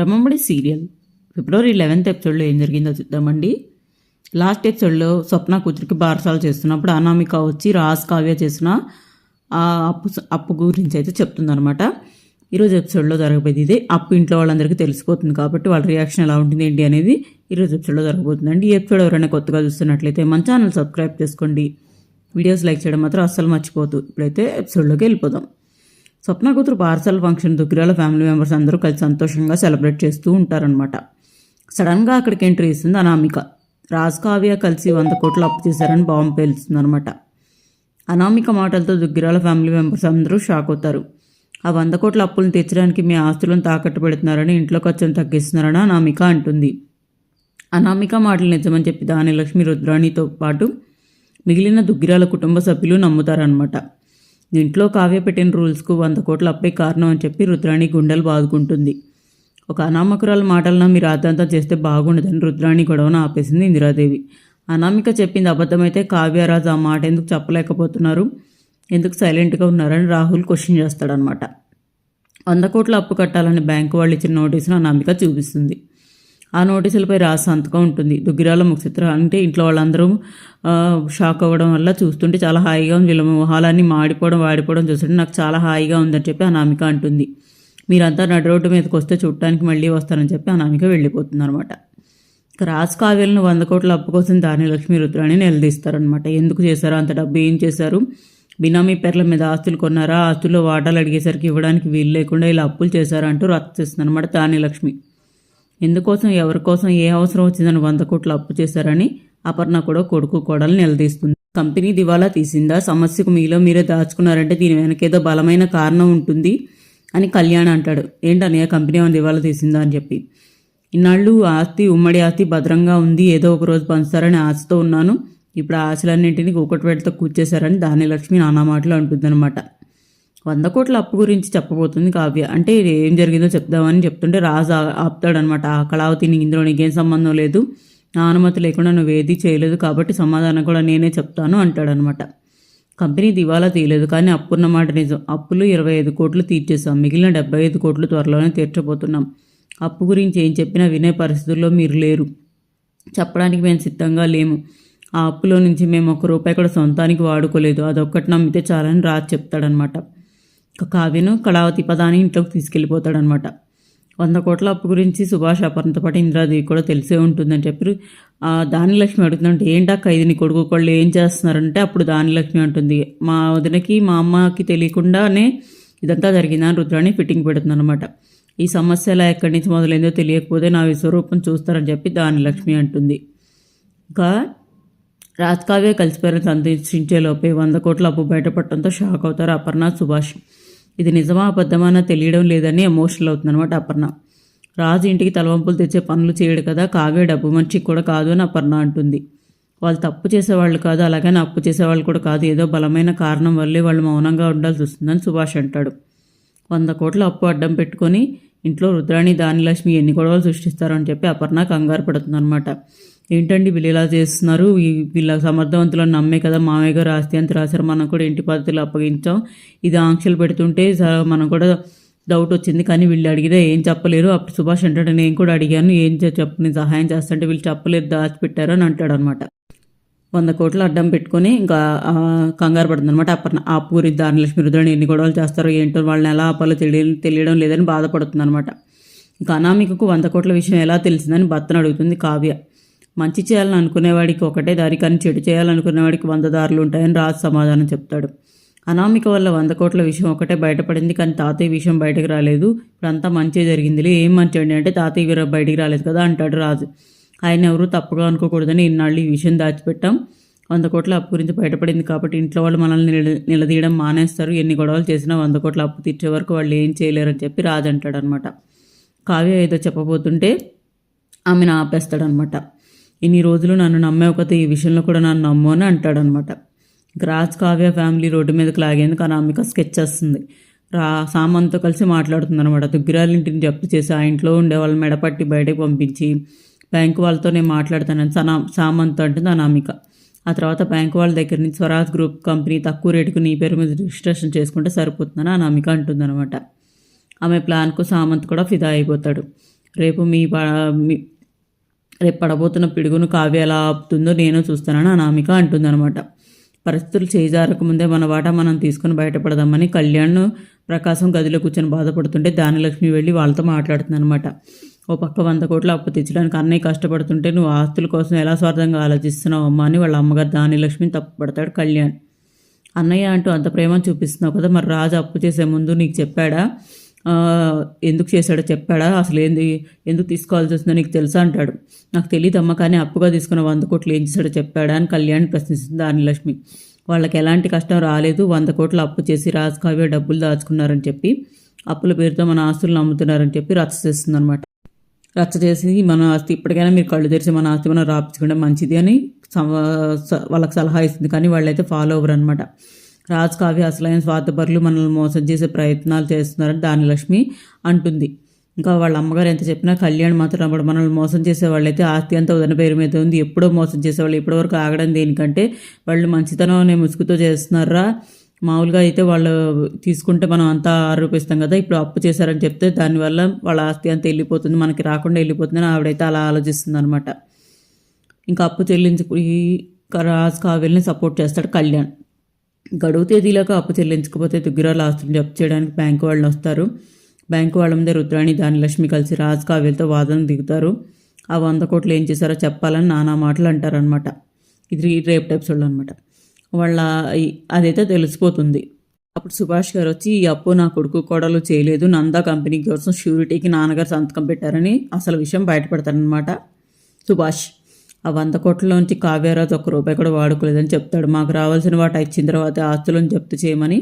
Brahmamudi serial. February eleventh ఎపిసోడ్లో ఏం జరిగిందో చూద్దామండి. లాస్ట్ ఎపిసోడ్లో స్వప్న కూతురికి బారసాలు చేస్తున్నప్పుడు అనామిక వచ్చి రాజ్ కావ్య చేసిన ఆ అప్పు అప్పు గురించి అయితే చెప్తుందనమాట ఈరోజు ఎపిసోడ్లో జరగబోయేది ఇదే. అప్పు ఇంట్లో వాళ్ళందరికీ తెలిసిపోతుంది కాబట్టి వాళ్ళ రియాక్షన్ ఎలా ఉంటుంది ఏంటి అనేది ఈరోజు ఎపిసోడ్లో జరగబోతుందండి. ఈ ఎపిసోడ్ ఎవరైనా కొత్తగా చూస్తున్నట్లయితే మన ఛానల్ సబ్స్క్రైబ్ చేసుకోండి. వీడియోస్ లైక్ చేయడం మాత్రం అస్సలు మర్చిపోతూ ఇప్పుడైతే ఎపిసోడ్లోకి వెళ్ళిపోదాం. స్వప్న కూతురు parcel function Duggirala family members అందరూ కలిసి సంతోషంగా సెలబ్రేట్ చేస్తూ ఉంటారనమాట సడన్గా అక్కడికి ఎంట్రీ ఇస్తుంది అనామిక. రాజ్ కావ్య కలిసి వంద కోట్లు అప్పు చేశారని బాంబు పేలుస్తుందనమాట అనామిక మాటలతో దుగ్గిరాల ఫ్యామిలీ మెంబర్స్ అందరూ షాక్ అవుతారు. ఆ వంద కోట్ల అప్పులను తీర్చడానికి మీ ఆస్తులను తాకట్టు పెడుతున్నారని ఇంట్లో ఖర్చును తగ్గిస్తున్నారని అనామిక అంటుంది. అనామిక మాటలు నిజమని చెప్పి దాని లక్ష్మి రుద్రాణితో పాటు మిగిలిన దుగ్గిరాల కుటుంబ సభ్యులు నమ్ముతారనమాట ఇంట్లో కావ్య పెట్టిన రూల్స్కు వంద కోట్ల అప్పే కారణం అని చెప్పి రుద్రాణి గుండెలు బాదుకుంటుంది. ఒక అనామకురాల మాటలను మీరు అర్థంతా చేస్తే బాగుండదని రుద్రాణి గొడవను ఆపేసింది ఇందిరాదేవి. అనామిక చెప్పింది అబద్ధమైతే కావ్యరాజు ఆ మాట ఎందుకు చెప్పలేకపోతున్నారు? ఎందుకు సైలెంట్గా ఉన్నారని రాహుల్ క్వశ్చన్ చేస్తాడనమాట వంద కోట్ల అప్పు కట్టాలని బ్యాంకు వాళ్ళు ఇచ్చిన నోటీసును అనామిక చూపిస్తుంది. ఆ నోటీసులపై రాసి సంతకం ఉంటుంది. దుగ్గిరాల ముఖచిత్ర అంటే ఇంట్లో వాళ్ళందరూ షాక్ అవ్వడం వల్ల చూస్తుంటే చాలా హాయిగా ఉంది. వీళ్ళ మొహాలన్నీ మాడిపోవడం వాడిపోవడం చూస్తుంటే నాకు చాలా హాయిగా ఉందని చెప్పి అనామిక అంటుంది. మీరంతా నడు రోడ్డు మీదకి వస్తే చూడటానికి మళ్ళీ వస్తారని చెప్పి అనామిక వెళ్ళిపోతుంది అనమాట రాజ్ కావ్యాలను వంద కోట్ల అప్పు కోసం దాని లక్ష్మి రుద్రాన్ని నిలదీస్తారనమాట ఎందుకు చేశారు? అంత డబ్బు ఏం చేశారు? బినామీ పేర్ల మీద ఆస్తులు కొన్నారా? ఆస్తుల్లో వాటాలు అడిగేసరికి ఇవ్వడానికి వీలు లేకుండా ఇలా అప్పులు చేశారా అంటూ రద్దు చేస్తుంది అనమాట దాని లక్ష్మి ఎందుకోసం ఎవరి కోసం ఏ అవసరం వచ్చిందని వంద కోట్లు అప్పు చేశారని అపర్ణ కూడా కొడుకు కోడలు నిలదీస్తుంది. కంపెనీ దివాలా తీసిందా? సమస్యకు మీలో మీరే దాచుకున్నారంటే దీని వెనకేదో బలమైన కారణం ఉంటుంది అని కళ్యాణ్ అంటాడు. ఏంటన్నయ్య కంపెనీ ఏమైనా దివాలా తీసిందా అని చెప్పి. ఇన్నాళ్ళు ఆస్తి ఉమ్మడి ఆస్తి భద్రంగా ఉంది ఏదో ఒక రోజు పంచుతారని ఆశతో ఉన్నాను. ఇప్పుడు ఆ ఆశలన్నింటినీ ఒకటి వేటతో కూర్చేశారని దాని లక్ష్మి నానా మాటలు అంటుందన్నమాట. వంద కోట్ల అప్పు గురించి చెప్పబోతుంది కావ్య. అంటే ఏం జరిగిందో చెప్దామని చెప్తుంటే రాజు ఆ- ఆపుతాడనమాట ఆ కళావతి నీకు ఇందులో నీకేం సంబంధం లేదు. నా అనుమతి లేకుండా నువ్వు ఏది చేయలేదు కాబట్టి సమాధానం కూడా నేనే చెప్తాను అంటాడనమాట కంపెనీ దివాలా తీయలేదు కానీ అప్పున్న మాట నిజం. అప్పులు ఇరవై ఐదు కోట్లు తీర్చేసాం మిగిలిన డెబ్బై ఐదు కోట్లు త్వరలోనే తీర్చబోతున్నాం. అప్పు గురించి ఏం చెప్పినా వినే పరిస్థితుల్లో మీరు లేరు. చెప్పడానికి మేము సిద్ధంగా లేము. ఆ అప్పులో నుంచి మేము ఒక్క రూపాయి కూడా సొంతానికి వాడుకోలేదు. అదొక్కటి నమ్మితే చాలని రాజు చెప్తాడనమాట కావ్యను కళావతి పదాన్ని ఇంట్లోకి తీసుకెళ్ళిపోతాడనమాట. వంద కోట్ల అప్పు గురించి సుభాష్ అపర్ణతో పాటు ఇంద్రాదేవి కూడా తెలిసే ఉంటుందని చెప్పి ఆ దానిలక్ష్మి అడుగుతుందంటే ఏంటక్క ఇది నీ కొడుకు వాళ్ళు ఏం చేస్తున్నారంటే అప్పుడు దానిలక్ష్మి అంటుంది. మా వదినకి మా అమ్మకి తెలియకుండానే ఇదంతా జరిగిందని రుద్రాన్ని ఫిట్టింగ్ పెడుతుందన్నమాట ఈ సమస్య ఎలా ఎక్కడి నుంచి మొదలైందో తెలియకపోతే నా విశ్వరూపం చూస్తారని చెప్పి దానిలక్ష్మి అంటుంది. ఇంకా రాజకావ్య కలిసిపోయారని సందర్శించే లోపే వంద కోట్ల అప్పు బయటపడటంతో షాక్ అవుతారు అపర్ణ సుభాష్. ఇది నిజమా అబద్ధమానా తెలియడం లేదని ఎమోషనల్ అవుతుంది అనమాట అపర్ణ. రాజు ఇంటికి తలవంపులు తెచ్చే పనులు చేయడు కదా కావ్య డబ్బు మంచి కూడా కాదు అని అపర్ణ అంటుంది. వాళ్ళు తప్పు చేసేవాళ్ళు కాదు అలాగని అప్పు చేసేవాళ్ళు కూడా కాదు. ఏదో బలమైన కారణం వల్లే వాళ్ళు మౌనంగా ఉండాల్సి వస్తుందని సుభాష్ అంటాడు. వంద కోట్ల అప్పు అడ్డం పెట్టుకొని ఇంట్లో రుద్రాణి దానిలక్ష్మి ఎన్ని గొడవలు సృష్టిస్తారని చెప్పి అపర్ణ కంగారు పడుతుందన్నమాట. ఏంటండి వీళ్ళు ఇలా చేస్తున్నారు? వీళ్ళ సమర్థవంతులను నమ్మే కదా మామయ్య గారు ఆస్తి అంత రాశారు. మనం కూడా ఇంటి పద్ధతులు అప్పగించాం. ఇది ఆంక్షలు పెడుతుంటే స- మనం కూడా డౌట్ వచ్చింది. కానీ వీళ్ళు అడిగితే ఏం చెప్పలేరు. అప్పుడు సుభాష్ అంటాడు నేను కూడా అడిగాను. ఏం చెప్పు నేను సహాయం చేస్తుంటే వీళ్ళు చెప్పలేదు దాచిపెట్టారు అని అంటాడు అనమాట వంద కోట్లు అడ్డం పెట్టుకొని ఇంకా కంగారు పడుతుంది అనమాట అప్పటి ఆ అప్పు గురించి దానిలక్ష్మి ఎన్ని గొడవలు చేస్తారో ఏంటో వాళ్ళని ఎలా ఆపాలో తెలియ తెలియడం లేదని బాధపడుతుంది అనమాట ఇంకా అనామికకు వంద కోట్ల విషయం ఎలా తెలిసిందని భర్తను అడుగుతుంది కావ్య. మంచి చేయాలని అనుకునేవాడికి ఒకటే దారి కానీ చెడు చేయాలనుకునేవాడికి వంద దారులు ఉంటాయని రాజు సమాధానం చెప్తాడు. అనామిక వల్ల వంద కోట్ల విషయం ఒకటే బయటపడింది కానీ తాతయ్య విషయం బయటకు రాలేదు. ఇప్పుడంతా మంచి జరిగిందిలే ఏం మంచి అంటే తాతయ్య బయటికి రాలేదు కదా అంటాడు రాజు. ఆయన ఎవరు తప్పుగా అనుకోకూడదని ఇన్నాళ్ళు ఈ విషయం దాచిపెట్టాం. వంద కోట్ల అప్పు గురించి బయటపడింది కాబట్టి ఇంట్లో వాళ్ళు మనల్ని నిలదీయడం మానేస్తారు. ఎన్ని గొడవలు చేసినా వంద కోట్ల అప్పు తీర్చే వరకు వాళ్ళు ఏం చేయలేరని చెప్పి రాజు అంటాడనమాట. కావ్య ఏదో చెప్పబోతుంటే ఆమెను ఆపేస్తాడనమాట ఇన్ని రోజులు నన్ను నమ్మావు కదా ఈ విషయంలో కూడా నన్ను నమ్ము అని అంటాడనమాట. రాజ్ కావ్య ఫ్యామిలీ రోడ్డు మీదకి లాగేందుకు అనామిక స్కెచ్ వస్తుంది రా సామంతో కలిసి మాట్లాడుతుంది అనమాట ఇంటిని జప్తు చేసి ఆ ఇంట్లో ఉండే వాళ్ళ మెడపట్టి బయటకు పంపించి బ్యాంక్ వాళ్ళతో నేను మాట్లాడతానని సనా సామంత్ అంటుంది అనామిక. ఆ తర్వాత బ్యాంక్ వాళ్ళ దగ్గర నుంచి స్వరాజ్ గ్రూప్ కంపెనీ తక్కువ రేటుకు నీ పేరు మీద రిజిస్ట్రేషన్ చేసుకుంటే సరిపోతుందని అనామిక అంటుందన్నమాట. ఆమె ప్లాన్కు సామంత్ కూడా ఫిదా అయిపోతాడు. రేపు మీ ప- మీ- రేపు పడబోతున్న పిడుగును కావ్య ఎలా ఆపుతుందో నేను చూస్తానని అనామిక అంటుందన్నమాట. పరిస్థితులు చేజారక ముందే మన వాట మనం తీసుకుని బయటపడదామని కళ్యాణ్ ప్రకాశం గదిలో కూర్చొని బాధపడుతుంటే దానిలక్ష్మి వెళ్ళి వాళ్ళతో మాట్లాడుతుందన్నమాట. ఓ పక్క వంద కోట్లు అప్పు తెచ్చడానికి అన్నయ్య కష్టపడుతుంటే నువ్వు ఆస్తుల కోసం ఎలా స్వార్థంగా ఆలోచిస్తున్నావు అమ్మా అని వాళ్ళ అమ్మగారు దానిలక్ష్మిని తప్పుపడతాడు కళ్యాణ్. అన్నయ్య అంటూ అంత ప్రేమ చూపిస్తున్నావు కదా మరి రాజు అప్పు చేసే ముందు నీకు చెప్పాడా? ఎందుకు చేశాడో చెప్పాడా? అసలు ఏంది? ఎందుకు తీసుకోవాల్సి వస్తుందో నీకు తెలుసా అంటాడు. నాకు తెలియదమ్మా కానీ అప్పుగా తీసుకున్న వంద కోట్లు ఏం చేశాడో చెప్పాడా అని కళ్యాణ్ ప్రశ్నిస్తుంది దానిలక్ష్మి వాళ్ళకి ఎలాంటి కష్టం రాలేదు వంద కోట్లు అప్పు చేసి రాజు కావ్య డబ్బులు దాచుకున్నారని చెప్పి అప్పుల పేరుతో మన ఆస్తులను అమ్ముతున్నారని చెప్పి రచ్చ చేస్తుంది అనమాట రచ్చ చేసి మన ఆస్తి ఇప్పటికైనా మీరు కళ్ళు తెరిచి మన ఆస్తి మనం రాపించుకుంటే మంచిది అని స- వాళ్ళకి సలహా ఇస్తుంది. కానీ వాళ్ళైతే ఫాలో అవ్వరు అనమాట రాజ్ కావ్య అసలైన స్వార్థపరులు మనల్ని మోసం చేసే ప్రయత్నాలు చేస్తున్నారని దానిలక్ష్మి అంటుంది. ఇంకా వాళ్ళ అమ్మగారు ఎంత చెప్పినా కళ్యాణ్ మాత్రం అప్పుడు మనల్ని మోసం చేసే వాళ్ళైతే ఆస్తి అంతా ఉదన పేరు మీద ఉంది. ఎప్పుడో మోసం చేసేవాళ్ళు ఇప్పటివరకు ఆగడం దేనికంటే వాళ్ళు మంచితనం అనే ముసుగుతో చేస్తున్నారా మామూలుగా అయితే వాళ్ళు తీసుకుంటే మనం అంతా ఆరోపిస్తాం కదా ఇప్పుడు అప్పు చేశారని చెప్తే దానివల్ల వాళ్ళ ఆస్తి అంతా వెళ్ళిపోతుంది మనకి రాకుండా వెళ్ళిపోతుందని ఆవిడైతే అలా ఆలోచిస్తుంది అనమాట ఇంకా అప్పు చెల్లించుకు ఈ రాజ్ కావ్యల్ని సపోర్ట్ చేస్తాడు కళ్యాణ్. గడువు తేదీలోకి అప్పు చెల్లించకపోతే దుగ్గిరాలు ఆస్తులు జప్తు చేయడానికి బ్యాంకు వాళ్ళు వస్తారు. బ్యాంకు వాళ్ళ ముందే రుద్రాణి దానిలక్ష్మి కలిసి రాజు కావ్యలతో వాదన దిగుతారు. ఆ వంద కోట్లు ఏం చేశారో చెప్పాలని నానా మాటలు అంటారనమాట ఇది రేపు వాళ్ళు అనమాట వాళ్ళ అదైతే తెలిసిపోతుంది. అప్పుడు సుభాష్ గారు వచ్చి ఈ అప్పు నా కొడుకు కోడలు చేయలేదు. నందా కంపెనీ కోసం షూరిటీకి నాన్నగారు సంతకం పెట్టారని అసలు విషయం బయటపడతారనమాట సుభాష్. ఆ వంద కోట్లలోంచి కావ్యరాజు ఒక్క రూపాయి కూడా వాడుకోలేదని చెప్తాడు. మాకు రావాల్సిన వాటి ఇచ్చిన తర్వాత ఆస్తులను జప్తు చేయమని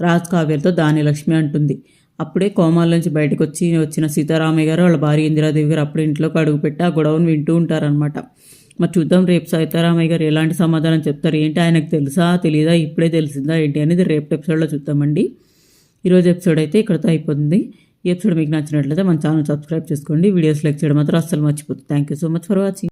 రాజ్ కావ్యతో దాని లక్ష్మి అంటుంది. అప్పుడే కోమాల నుంచి బయటకు వచ్చి వచ్చిన సీతారామయ్య గారు వాళ్ళ భార్య ఇందిరాదేవి గారు అప్పుడు ఇంట్లోకి అడుగుపెట్టి ఆ గొడవను వింటూ ఉంటారనమాట మరి చూద్దాం రేపు సీతారామయ్య గారు ఎలాంటి సమాధానం చెప్తారు ఏంటి ఆయనకు తెలుసా తెలియదా ఇప్పుడే తెలిసిందా ఏంటి అనేది రేపు ఎపిసోడ్లో చూద్దామండి. ఈరోజు ఎపిసోడ్ అయితే ఇక్కడతో అయిపోతుంది. ఈ ఎపిసోడ్ మీకు నచ్చినట్లయితే మన ఛానల్ సబ్స్క్రైబ్ చేసుకోండి. వీడియోస్ లైక్ చేయడం మాత్రం అస్సలు మర్చిపోతుంది thank you so much for watching